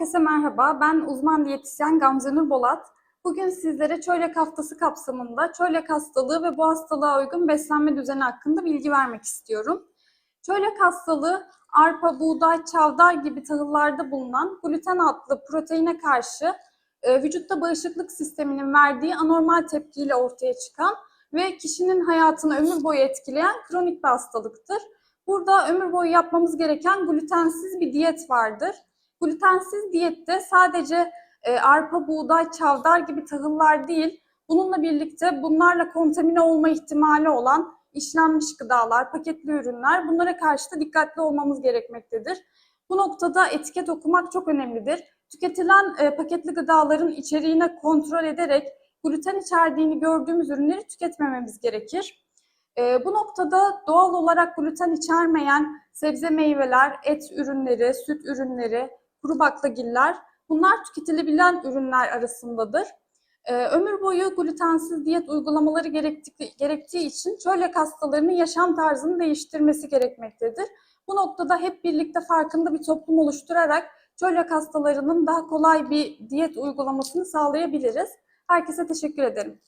Herkese merhaba. Ben uzman diyetisyen Gamze Nur Bolat. Bugün sizlere çölyak haftası kapsamında çölyak hastalığı ve bu hastalığa uygun beslenme düzeni hakkında bilgi vermek istiyorum. Çölyak hastalığı arpa, buğday, çavdar gibi tahıllarda bulunan gluten adlı proteine karşı e, vücutta bağışıklık sisteminin verdiği anormal tepkiyle ortaya çıkan ve kişinin hayatını ömür boyu etkileyen kronik bir hastalıktır. Burada ömür boyu yapmamız gereken glutensiz bir diyet vardır. Glutensiz diyette sadece e, arpa, buğday, çavdar gibi tahıllar değil, bununla birlikte bunlarla kontamine olma ihtimali olan işlenmiş gıdalar, paketli ürünler bunlara karşı da dikkatli olmamız gerekmektedir. Bu noktada etiket okumak çok önemlidir. Tüketilen e, paketli gıdaların içeriğine kontrol ederek gluten içerdiğini gördüğümüz ürünleri tüketmememiz gerekir. E, bu noktada doğal olarak gluten içermeyen sebze meyveler, et ürünleri, süt ürünleri, kuru baklagiller bunlar tüketilebilen ürünler arasındadır. Ee, ömür boyu glutensiz diyet uygulamaları gerektiği, için çölyak hastalarının yaşam tarzını değiştirmesi gerekmektedir. Bu noktada hep birlikte farkında bir toplum oluşturarak çölyak hastalarının daha kolay bir diyet uygulamasını sağlayabiliriz. Herkese teşekkür ederim.